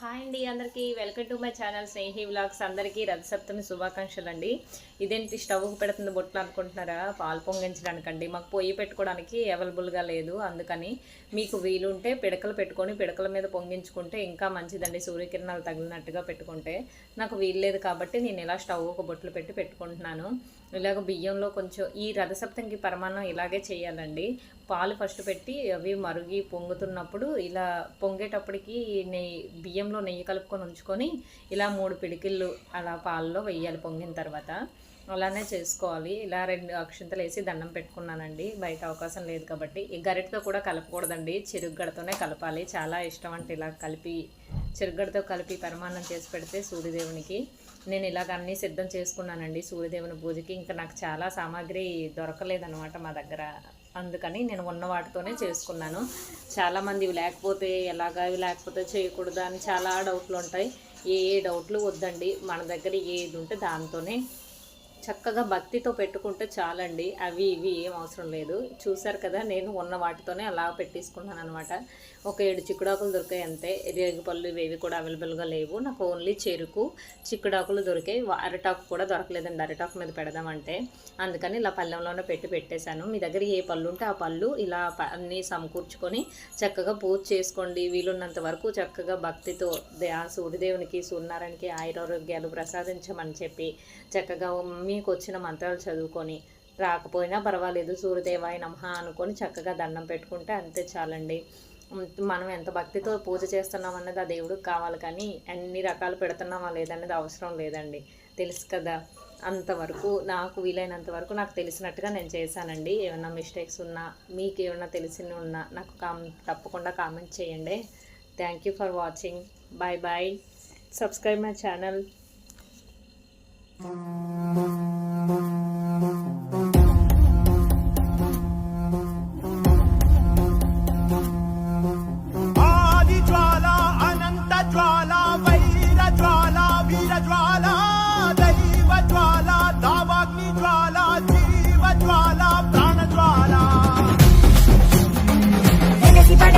Hi అండి అందరికీ welcome to my channel Snehi vlogs. అందరికీ రథసప్తమి శుభాకాంక్షలు అండి ఇదేంటి స్టవ్కి పెడుతుంది బొట్లు అనుకుంటున్నారా? పాలు పొంగించడానికండి. మాకు పొయ్యి పెట్టుకోవడానికి అవైలబుల్గా లేదు అందుకని మీకు వీలుంటే పిడకలు పెట్టుకొని పిడకల మీద పొంగించుకుంటే ఇంకా మంచిదండి. సూర్యకిరణాలు తగిలినట్టుగా పెట్టుకుంటే నాకు వీలు లేదు కాబట్టి నేను ఇలా స్టవ్ ఒక బొట్లు పెట్టి పెట్టుకుంటున్నాను. ఇలాగ బియ్యంలో కొంచెం ఈ రథసప్తంకి పరమాన్నం ఇలాగే చేయాలండి. పాలు ఫస్ట్ పెట్టి అవి మరుగి పొంగుతున్నప్పుడు ఇలా పొంగేటప్పటికి నెయ్యి బియ్యంలో నెయ్యి కలుపుకొని ఉంచుకొని ఇలా మూడు పిడికిళ్ళు అలా పాలలో వెయ్యాలి పొంగిన తర్వాత. అలానే చేసుకోవాలి. ఇలా రెండు అక్షంతలు వేసి దండం పెట్టుకున్నానండి. బయట అవకాశం లేదు కాబట్టి. ఈ గరిటతో కూడా కలపకూడదండి. చెరుగ్గడతోనే కలపాలి. చాలా ఇష్టం అంటే ఇలా కలిపి చెరుగ్గడతో కలిపి పరమాన్నం చేసి పెడితే సూర్యదేవునికి. నేను ఇలాగ అన్నీ సిద్ధం చేసుకున్నానండి. సూర్యదేవుని పూజకి. ఇంకా నాకు చాలా సామాగ్రి దొరకలేదన్నమాట మా దగ్గర. అందుకని నేను ఉన్న వాటితోనే చేసుకున్నాను. చాలామంది ఇవి లేకపోతే ఎలాగా ఇవి లేకపోతే చేయకూడదు అని చాలా డౌట్లు ఉంటాయి. ఏ ఏ డౌట్లు వద్దండి. మన దగ్గర ఏది ఉంటే దాంతోనే చక్కగా భక్తితో పెట్టుకుంటే చాలండి. అవి ఇవి ఏం అవసరం లేదు. చూసారు కదా నేను ఉన్న వాటితోనే అలా పెట్టేసుకున్నాను అనమాట ఒక ఏడు చిక్కుడాకులు దొరికాయి అంతే. రేగుపళ్ళు ఇవేవి కూడా అవైలబుల్గా లేవు. నాకు ఓన్లీ చెరుకు చిక్కుడాకులు దొరికాయి. అరటాకు కూడా దొరకలేదండి. అరటాకు మీద పెడదామంటే. అందుకని ఇలా పళ్ళెంలోనే పెట్టి పెట్టేశాను. మీ దగ్గర ఏ పళ్ళు ఉంటే ఆ పళ్ళు ఇలా ప- అన్నీ సమకూర్చుకొని చక్కగా పూజ చేసుకోండి. వీలున్నంత వరకు చక్కగా భక్తితో ఆ సూర్యదేవునికి సూర్యనారాయణకి ఆయురారోగ్యాలు ప్రసాదించమని చెప్పి చక్కగా మీకు వచ్చిన మంత్రాలు చదువుకొని రాకపోయినా పర్వాలేదు సూర్యదేవాయ నమః అనుకొని చక్కగా దండం పెట్టుకుంటే అంతే చాలండి. మనం ఎంత భక్తితో పూజ చేస్తున్నాం అన్నది ఆ దేవుడికి కావాలి కానీ అన్ని రకాలు పెడుతున్నామా లేదన్నది అవసరం లేదండి. తెలుసు కదా అంతవరకు నాకు వీలైనంత వరకు నాకు తెలిసినట్టుగా నేను చేశానండి. ఏమైనా మిస్టేక్స్ ఉన్నా మీకు ఏమైనా తెలిసిన ఉన్నా నాకు కామ్ తప్పకుండా కామెంట్ చేయండి. Thank you for watching bye bye subscribe my channel batwala da